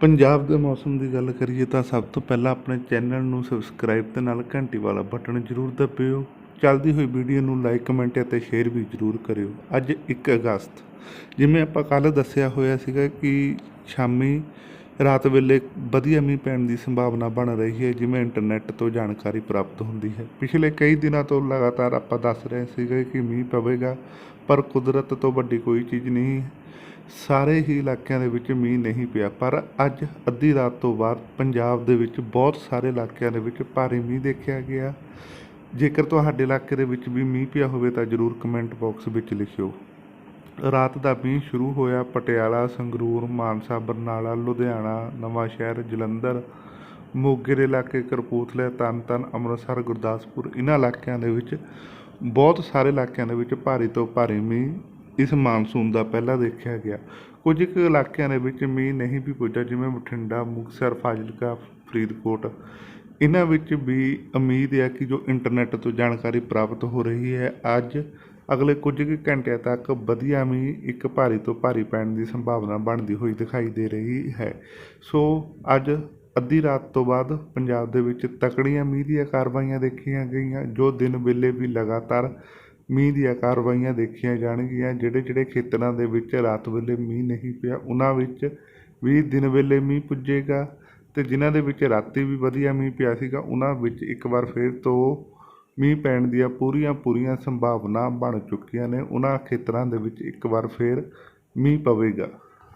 ਪੰਜਾਬ ਦੇ ਮੌਸਮ ਦੀ ਗੱਲ ਕਰੀਏ ਤਾਂ ਸਭ ਤੋਂ ਪਹਿਲਾਂ ਆਪਣੇ ਚੈਨਲ ਨੂੰ ਸਬਸਕ੍ਰਾਈਬ ਤੇ ਨਾਲ ਘੰਟੀ ਵਾਲਾ ਬਟਨ ਜ਼ਰੂਰ ਦਬਾਇਓ ਚੱਲਦੀ ਹੋਈ ਵੀਡੀਓ ਨੂੰ ਲਾਈਕ ਕਮੈਂਟ ਅਤੇ ਸ਼ੇਅਰ ਵੀ ਜ਼ਰੂਰ ਕਰਿਓ। ਅੱਜ 1 ਅਗਸਤ। ਜਿਵੇਂ ਆਪਾਂ ਕੱਲ ਦੱਸਿਆ ਹੋਇਆ ਸੀਗਾ ਕਿ ਸ਼ਾਮੀ ਰਾਤ ਵੇਲੇ ਵਧੀਆ ਮੀਂਹ ਪੈਣ ਦੀ ਸੰਭਾਵਨਾ ਬਣ ਰਹੀ ਹੈ, ਜਿਵੇਂ ਇੰਟਰਨੈਟ ਤੋਂ ਜਾਣਕਾਰੀ ਪ੍ਰਾਪਤ ਹੁੰਦੀ ਹੈ। ਪਿਛਲੇ ਕਈ ਦਿਨਾਂ ਤੋਂ ਲਗਾਤਾਰ ਆਪਾਂ ਦੱਸ ਰਹੇ ਸੀਗੇ ਕਿ ਮੀਂਹ ਪਵੇਗਾ, ਪਰ ਕੁਦਰਤ ਤੋਂ ਵੱਡੀ ਕੋਈ ਚੀਜ਼ ਨਹੀਂ। ਸਾਰੇ ਹੀ ਇਲਾਕਿਆਂ ਦੇ ਵਿੱਚ ਮੀਂਹ ਨਹੀਂ ਪਿਆ, ਪਰ ਅੱਜ ਅੱਧੀ ਰਾਤ ਤੋਂ ਬਾਅਦ ਪੰਜਾਬ ਦੇ ਵਿੱਚ ਬਹੁਤ ਸਾਰੇ ਇਲਾਕਿਆਂ ਦੇ ਵਿੱਚ ਭਾਰੀ ਮੀਂਹ ਦੇਖਿਆ ਗਿਆ। ਜੇਕਰ ਤੁਹਾਡੇ ਇਲਾਕੇ ਦੇ ਵਿੱਚ ਵੀ ਮੀਂਹ ਪਿਆ ਹੋਵੇ ਤਾਂ ਜਰੂਰ ਕਮੈਂਟ ਬਾਕਸ ਵਿੱਚ ਲਿਖਿਓ। ਰਾਤ ਦਾ ਮੀਂਹ ਸ਼ੁਰੂ ਹੋਇਆ, ਪਟਿਆਲਾ, ਸੰਗਰੂਰ, ਮਾਨਸਾ, ਬਰਨਾਲਾ, ਲੁਧਿਆਣਾ, ਨਵਾਂ ਸ਼ਹਿਰ, ਜਲੰਧਰ ਮੋਗੇ ਦੇ ਇਲਾਕੇ ਕਰਪੂਥਲੇ ਤਰਨਤਾਰਨ ਅੰਮ੍ਰਿਤਸਰ, ਗੁਰਦਾਸਪੁਰ ਇਹਨਾਂ ਇਲਾਕਿਆਂ ਦੇ ਵਿੱਚ, ਬਹੁਤ ਸਾਰੇ ਇਲਾਕਿਆਂ ਦੇ ਵਿੱਚ ਭਾਰੀ ਤੋਂ ਭਾਰੀ ਮੀਂਹ ਇਸ ਮਾਨਸੂਨ ਦਾ ਪਹਿਲਾਂ ਦੇਖਿਆ ਗਿਆ। ਕੁਝ ਕੁ ਇਲਾਕਿਆਂ ਦੇ ਵਿੱਚ ਮੀਂਹ ਨਹੀਂ ਵੀ ਪੁੱਜਾ ਜਿਵੇਂ ਬਠਿੰਡਾ, ਮੁਕਤਸਰ, ਫਾਜ਼ਿਲਕਾ, ਫਰੀਦਕੋਟ। ਇਹਨਾਂ ਵਿੱਚ ਵੀ ਉਮੀਦ ਹੈ ਕਿ ਜੋ ਇੰਟਰਨੈਟ ਤੋਂ ਜਾਣਕਾਰੀ ਪ੍ਰਾਪਤ ਹੋ ਰਹੀ ਹੈ, ਅੱਜ ਅਗਲੇ ਕੁਝ ਕੁ ਘੰਟਿਆਂ ਤੱਕ ਵਧੀਆ ਮੀਂਹ ਇੱਕ ਭਾਰੀ ਤੋਂ ਭਾਰੀ ਪੈਣ ਦੀ ਸੰਭਾਵਨਾ ਬਣਦੀ ਹੋਈ ਦਿਖਾਈ ਦੇ ਰਹੀ ਹੈ। ਸੋ ਅੱਜ ਅੱਧੀ ਰਾਤ ਤੋਂ ਬਾਅਦ ਪੰਜਾਬ ਦੇ ਵਿੱਚ ਤਕੜੀਆਂ ਮੀਂਹ ਦੀਆਂ ਕਾਰਵਾਈਆਂ ਦੇਖੀਆਂ ਗਈਆਂ, ਜੋ ਦਿਨ ਵੇਲੇ ਵੀ ਲਗਾਤਾਰ ਮੀਂਹ ਦੀਆਂ ਕਾਰਵਾਈਆਂ ਦੇਖੀਆਂ ਜਾਣਗੀਆਂ। ਜਿਹੜੇ ਜਿਹੜੇ ਖੇਤਰਾਂ ਦੇ ਵਿੱਚ ਰਾਤ ਵੇਲੇ ਮੀਂਹ ਨਹੀਂ ਪਿਆ, ਉਹਨਾਂ ਵਿੱਚ ਵੀ ਦਿਨ ਵੇਲੇ ਮੀਂਹ ਪੁੱਜੇਗਾ ਤੇ ਜਿਨ੍ਹਾਂ ਦੇ ਵਿੱਚ ਰਾਤੀ ਵੀ ਵਧੀਆ ਮੀਂਹ ਪਿਆ ਸੀਗਾ, ਉਹਨਾਂ ਵਿੱਚ ਇੱਕ ਵਾਰ ਫਿਰ ਤੋਂ ਮੀਂਹ ਪੈਣ ਦੀਆਂ ਪੂਰੀਆਂ ਪੂਰੀਆਂ ਸੰਭਾਵਨਾ ਬਣ ਚੁੱਕੀਆਂ ਨੇ, ਉਹਨਾਂ ਖੇਤਰਾਂ ਦੇ ਵਿੱਚ ਇੱਕ ਵਾਰ ਫਿਰ ਮੀਂਹ ਪਵੇਗਾ।